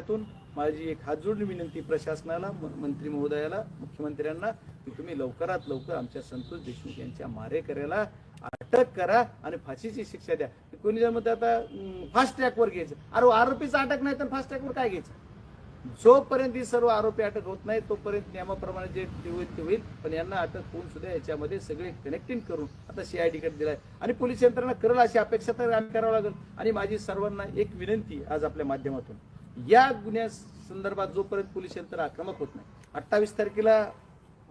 त्यातून माझी एक हात जोडून विनंती प्रशासनाला मंत्री महोदयाला मुख्यमंत्र्यांना की तुम्ही लवकरात लवकर आमच्या संतोष देशमुख यांच्या मारेकऱ्याला अटक करा आणि फाशीची शिक्षा द्या. कोणी जर म्हणतं आता फास्ट ट्रॅकवर घ्यायचं. अरे आरोपीचं अटक नाही तर फास्ट ट्रॅकवर काय घ्यायचं? जोपर्यंत ही सर्व आरोपी अटक होत नाही तोपर्यंत नियमाप्रमाणे जे होईल ते होईल. पण यांना अटक होऊन सुद्धा याच्यामध्ये सगळे कनेक्टिंग करून आता सीआयडीकडे दिलाय. आणि पोलीस यंत्रणा करेल अशी अपेक्षा तर आम्ही करावं लागेल. आणि माझी सर्वांना एक विनंती आज आपल्या माध्यमातून. या गुन्ह्या संदर्भात जोपर्यंत पोलीस यंत्र आक्रमक होत नाही अठ्ठावीस तारखेला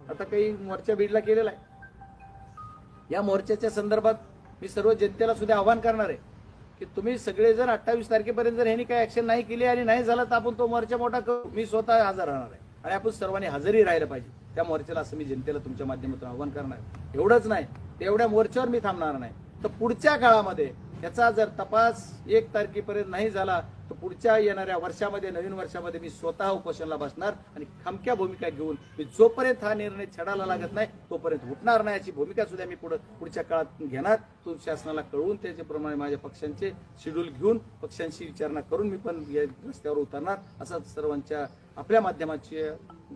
आता काही मोर्चा बीडला केलेला आहे. या मोर्चाच्या संदर्भात मी सर्व जनतेला सुद्धा आव्हान करणार आहे की तुम्ही सगळे जर अठ्ठावीस तारखेपर्यंत जर ह्यांनी काही ऍक्शन नाही केली आणि नाही झालं तर आपण तो मोर्चा मोठा करू. मी स्वतः हजर राहणार आहे आणि आपण सर्वांनी हजरही राहिलं पाहिजे. त्या मोर्चाला असं मी जनतेला तुमच्या माध्यमातून आव्हान करणार आहे. एवढंच नाही तेवढ्या मोर्चावर मी थांबणार नाही. तर पुढच्या काळामध्ये याचा जर तपास एक तारखेपर्यंत नाही झाला तर पुढच्या येणाऱ्या वर्षामध्ये नवीन वर्षामध्ये मी स्वतः उपोषणाला बसणार आणि खमक्या भूमिका घेऊन मी जोपर्यंत हा निर्णय छडायला लागत नाही तोपर्यंत उठणार नाही याची भूमिका सुद्धा मी पुढे पुढच्या काळात घेणार. तो शासनाला कळवून त्याच्याप्रमाणे माझ्या पक्षांचे शेड्यूल घेऊन पक्षांशी विचारणा करून मी पण या रस्त्यावर उतरणार. असं सर्वांच्या आपल्या माध्यमाची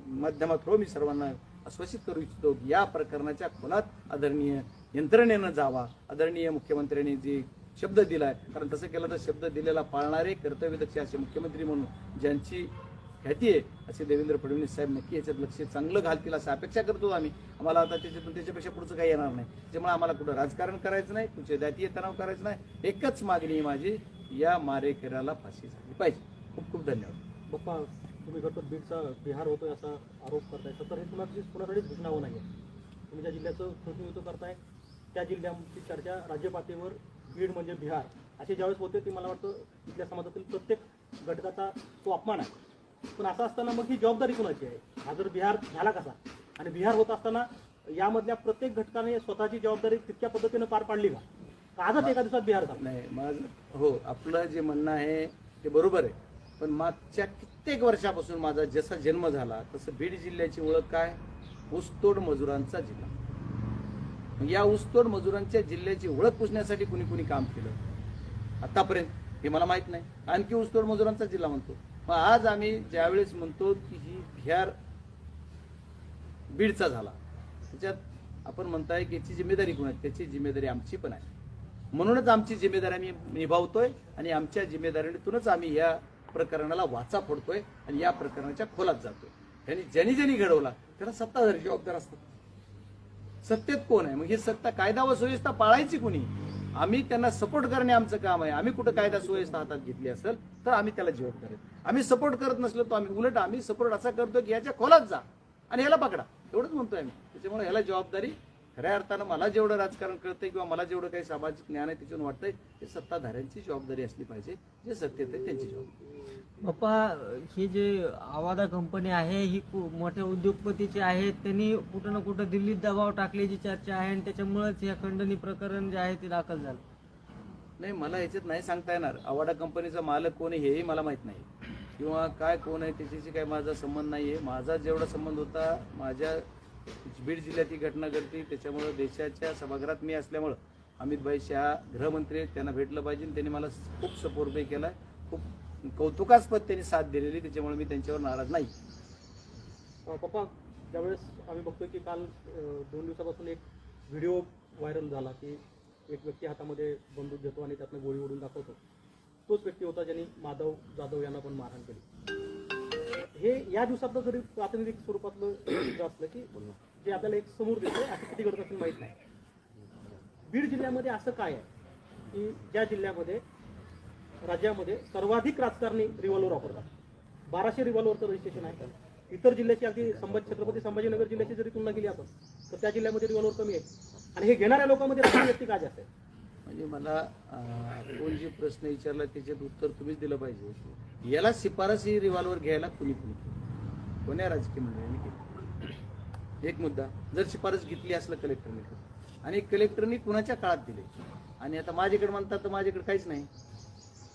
माध्यमात हो मी सर्वांना आश्वासित करू इच्छितो या प्रकरणाच्या खोलात आदरणीय यंत्रणेनं जावा. आदरणीय मुख्यमंत्र्यांनी जी शब्द दिला आहे कारण तसं केलं तर शब्द दिलेला पाळणारे कर्तव्यदक्ष असे मुख्यमंत्री म्हणून ज्यांची ख्याती आहे असे देवेंद्र फडणवीस साहेब नक्की याच्यात लक्ष चांगलं घालतील असं अपेक्षा करतो आम्ही. आम्हाला आता त्याच्यातून त्याच्यापेक्षा पुढचं काही येणार नाही. त्यामुळे आम्हाला कुठं राजकारण करायचं नाही कुठे जातीय तणाव करायचं नाही. एकच मागणी आहे माझी या मारेकऱ्याला फाशी झाली पाहिजे. खूप खूप धन्यवाद. पप्पा तुम्ही करतो बीडचा बिहार होतोय असा आरोप करताय. तर हे कुणाची कुणाकडेच घटनावं नाही तुम्ही ज्या जिल्ह्याचं प्रतिनिधित्व करताय त्या जिल्ह्याची चर्चा राज्य पातळीवर बीड म्हणजे बिहार असे ज्यावेळेस होते ते मला वाटतं इथल्या समाजातील प्रत्येक घटकाचा तो अपमान आहे. पण असं असताना मग ही जबाबदारी कुणाची आहे? हा जर बिहार झाला कसा? आणि बिहार होत असताना यामधल्या प्रत्येक घटकाने स्वतःची जबाबदारी तितक्या पद्धतीनं पार पाडली का? आजच एका दिवसात बिहार झाला? नाही माझं हो आपलं जे म्हणणं आहे ते बरोबर आहे. पण मागच्या कित्येक वर्षापासून माझा जसा जन्म झाला तसं बीड जिल्ह्याची ओळख काय? ऊसतोड मजुरांचा जिल्हा. या ऊसतोड मजुरांच्या जिल्ह्याची ओळख पुसण्यासाठी कुणी कुणी काम केलं? आतापर्यंत. हे मला माहीत नाही. आणखी ऊसतोड मजुरांचा जिल्हा म्हणतो. मग आज आम्ही ज्यावेळेस म्हणतो की ही बिहार बीडचा झाला. त्याच्यात आपण म्हणताय की याची जिम्मेदारी कोण आहे? त्याची जिम्मेदारी आमची पण आहे. म्हणूनच आमची जिम्मेदारी आम्ही निभावतोय आणि आमच्या जिम्मेदारीतूनच आम्ही या प्रकरणाला वाचा फोडतोय आणि या प्रकरणाच्या खोलात जातोय. त्यांनी ज्यांनी ज्यांनी घडवला त्याला सत्ताधारी जबाबदार असतात. सत्तेत कोण आहे? मग ही सत्ता कायदा व सुव्यवस्था पाळायची कुणी? आम्ही त्यांना सपोर्ट करणे आमचं काम आहे. आम्ही कुठं कायदा सुव्यवस्था हातात घेतली असेल तर आम्ही त्याला जबाबदार करेल आम्ही सपोर्ट करत नसलो तर आम्ही उलट आम्ही सपोर्ट असा करतो की याच्या खोलात जा आणि ह्याला पकडा. एवढंच म्हणतोय आम्ही त्याच्यामुळे ह्याला जबाबदारी खऱ्या अर्थानं मला जेवढं राजकारण कळतंय किंवा मला जेवढं काही सामाजिक ज्ञान आहे त्याच्यातून वाटतंय ते सत्ताधाऱ्यांची जबाबदारी असली पाहिजे जे सत्तेत आहे त्यांची जबाबदारी बाप्पा ही जे आवादा कंपनी आहे ही मोठ्या उद्योगपतीची आहे त्यांनी कुठं ना कुठं दिल्लीत दबाव टाकल्याची चर्चा आहे आणि त्याच्यामुळेच या खंडणी प्रकरण जे आहे ते दाखल झालं. नाही मला याच्यात नाही सांगता येणार. आवाडा कंपनीचा मालक कोण आहे हेही मला माहीत नाही. किंवा काय कोण आहे त्याच्याशी काही माझा संबंध नाही आहे माझा जेवढा संबंध होता माझ्या बीड जिल्ह्यात ही घटना घडली त्याच्यामुळं देशाच्या सभागृहात मी असल्यामुळं अमित भाई शहा गृहमंत्री आहेत त्यांना भेटलं पाहिजे. त्यांनी मला खूप सपोर्टही केला. खूप कौतुकास्पद त्यांनी साथ दिलेली. त्याच्यामुळे मी त्यांच्यावर नाराज नाही. पप्पा त्यावेळेस आम्ही बघतोय की काल दोन दिवसापासून एक व्हिडिओ व्हायरल झाला की एक व्यक्ती हातामध्ये बंदूक घेतो आणि त्यातनं गोळी ओढून दाखवतो. तोच व्यक्ती होता ज्यांनी माधव जाधव यांना पण मारहाण केली. हे या दिवसातलं जरी प्रातिनिधिक स्वरूपातलं चित्र असलं की जे आपल्याला एक समोर दिसतंय असं किती घडत असेल माहीत नाही. बीड जिल्ह्यामध्ये असं काय आहे की ज्या जिल्ह्यामध्ये राज्यामध्ये सर्वाधिक राजकारणी रिव्हॉल्वर वापरतात? बाराशे रिव्हॉल्वरचं रजिस्ट्रेशन आहे. इतर जिल्ह्याची अगदी संभाजी छत्रपती संभाजीनगर जिल्ह्याची जरी तुलना केली आपण तर त्या जिल्ह्यामध्ये रिव्हॉल्वर कमी आहे. आणि हे घेणाऱ्या लोकांमध्ये राजकीय व्यक्ती काय जास्त आहे? म्हणजे मला कोण जे प्रश्न विचारला त्याच्यात उत्तर तुम्हीच दिलं पाहिजे. याला शिफारस ही रिव्हॉल्वर घ्यायला कुणी कुणी कोण्या राजकीय मंडळाने केली? एक मुद्दा जर शिफारस घेतली असलं कलेक्टरने आणि कलेक्टरनी कुणाच्या काळात दिले? आणि आता माझ्याकडे म्हणतात तर माझ्याकडे काहीच नाही.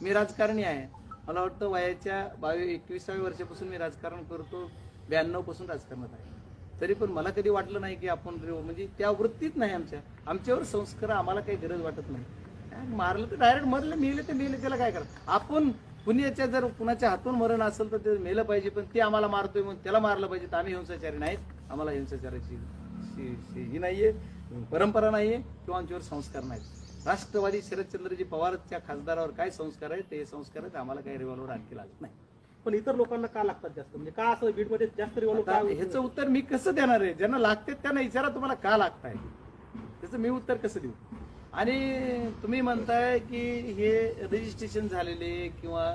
मी राजकारणी आहे. मला वाटतं वयाच्या बावीस एकविसाव्या वर्षापासून मी राजकारण करतो. ब्याण्णवपासून राजकारणात आहे. तरी पण मला कधी वाटलं नाही की आपण म्हणजे त्या वृत्तीत नाही आमच्या. आमच्यावर संस्कार आम्हाला काही गरज वाटत नाही. मारलं तर डायरेक्ट मरलं मेलं तर मेलं त्याला काय करा आपण पुण्याच्या जर कुणाच्या हातून मरण असेल तर ते मेलं पाहिजे पण ते आम्हाला मारतोय म्हणून त्याला मारलं पाहिजे तर आम्ही हिंसाचारी नाहीत. आम्हाला हिंसाचाराची शी- शी- ही नाहीये परंपरा नाहीये किंवा आमच्यावर संस्कार नाहीत. राष्ट्रवादी शरदचंद्रजी पवारच्या खासदारावर काय संस्कार आहेत ते संस्कार आहेत आम्हाला काही रिव्हॉल्वर आणखी लागत नाही. पण इतर लोकांना का लागतात जास्त? म्हणजे का असं बीडमध्ये जास्त आता ह्याचं उत्तर मी कसं देणार आहे? ज्यांना लागते त्यांना विचारा तुम्हाला का लागताय? त्याचं मी उत्तर कसं देऊ? आणि तुम्ही म्हणताय की हे रजिस्ट्रेशन झालेले किंवा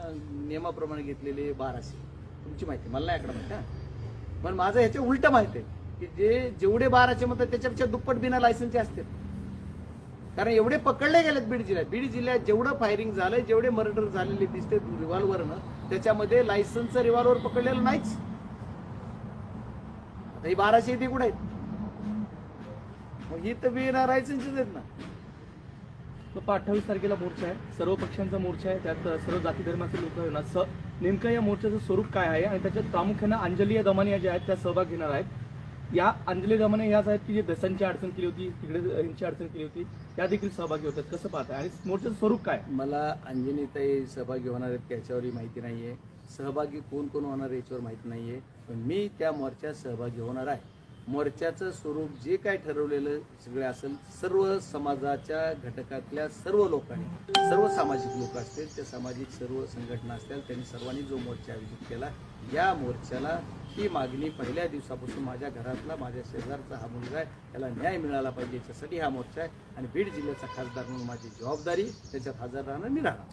नियमाप्रमाणे घेतलेले बाराशे. तुमची माहिती मला नाही आकडा माहिती हा. पण माझं ह्याच्या उलट माहिती आहे की जे जेवढे बाराशे म्हणतात त्याच्यापेक्षा दुप्पट बिना लायसन्सचे असतात कारण एवढे पकडले गेलेत बीड जिल्ह्यात. बीड जिल्ह्यात जेवढं फायरिंग झालंय जेवढे मर्डर झालेले दिसते रिव्हॉल्वरनं त्याच्यामध्ये लायसन्सचं रिव्हॉल्वर पकडलेलं नाहीच. आता ही बाराशे ती कुठे? आहेत मग ही तर बिना लायसन्सचीच आहेत ना. अठ्ठावीस तारखेला मोर्चा आहे. सर्व पक्षांचा मोर्चा आहे. त्यात सर्व जाती धर्माचे लोक येणार स नेमकं या मोर्चाचं स्वरूप काय आहे? आणि त्याच्यात प्रामुख्यानं अंजली या दमानिया ज्या आहेत त्या सहभाग घेणार आहेत. या अंजली दमाने या साहेब की जे दसांची अडचण केली होती तिकडे यांची अडचण केली होती त्या देखील सहभागी होतात. कसं पाहताय? आणि मोर्चाचं स्वरूप काय? मला अंजनीताई सहभागी होणार आहेत त्याच्यावरही माहिती नाही आहे सहभागी कोण कोण होणार याच्यावर माहिती नाही आहे पण मी त्या मोर्चात सहभागी होणार आहे. मोर्चाचं स्वरूप जे काय ठरवलेलं सगळे असेल सर्व समाजाच्या घटकातल्या सर्व लोकांनी सर्व सामाजिक लोक असतील त्या सामाजिक सर्व संघटना असतील त्यांनी सर्वांनी जो मोर्चा आयोजित केला या मोर्चाला ही मागणी पहिल्या दिवसापासून माझ्या घरातला माझ्या शेजारचा हा मुलगा आहे त्याला न्याय मिळाला पाहिजे याच्यासाठी हा मोर्चा आहे. आणि बीड जिल्ह्याचा खासदार म्हणून माझी जबाबदारी त्याच्यात हजर राहणं मी राहणार.